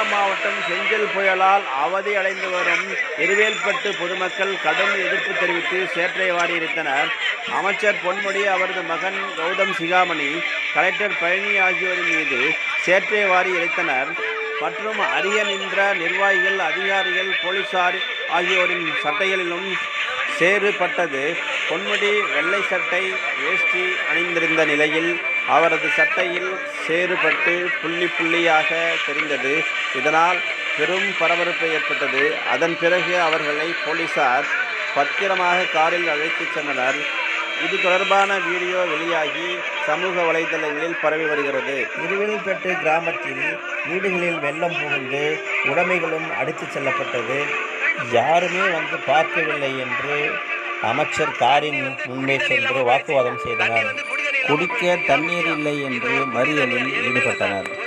விழுப்புரம் மாவட்டம் செஞ்சல் புயலால் அவதி அடைந்து வரும் இருவேல்பட்டு பொதுமக்கள் கடும் எதிர்ப்பு தெரிவித்து சேற்றை வாடியிருந்தனர் அமைச்சர் பொன்முடி அவரது மகன் கௌதம் சிகாமணி கலெக்டர் பழனி ஆகியோரின் மீது சேற்றை வாரி இறைத்தனர் மற்றும் அரிய நின்ற நிர்வாகிகள் அதிகாரிகள் போலீசார் ஆகியோரின் சட்டைகளிலும் சேறுபட்டது பொன்முடி வெள்ளை சட்டை வேஷ்டி அணிந்திருந்த நிலையில் அவரது சட்டையில் சேறுபட்டு புள்ளி புள்ளியாக தெரிந்தது. இதனால் பெரும் பரபரப்பு ஏற்பட்டது. அதன் பிறகு அவர்களை போலீசார் பத்திரமாக காரில் அழைத்துச் சென்றனர். இது தொடர்பான வீடியோ வெளியாகி சமூக வலைதளங்களில் பரவி வருகிறது. இருவில்பேட்டு கிராமத்தில் வீடுகளில் வெள்ளம் புகுந்து உடைமைகளும் அடித்துச் செல்லப்பட்டது. யாருமே வந்து பார்க்கவில்லை என்று அமைச்சர் காரின் முன்பே சென்று வாக்குவாதம் செய்தனர். குடிக்க தண்ணீர் இல்லை என்று மறியலில் ஈடுபட்டனர்.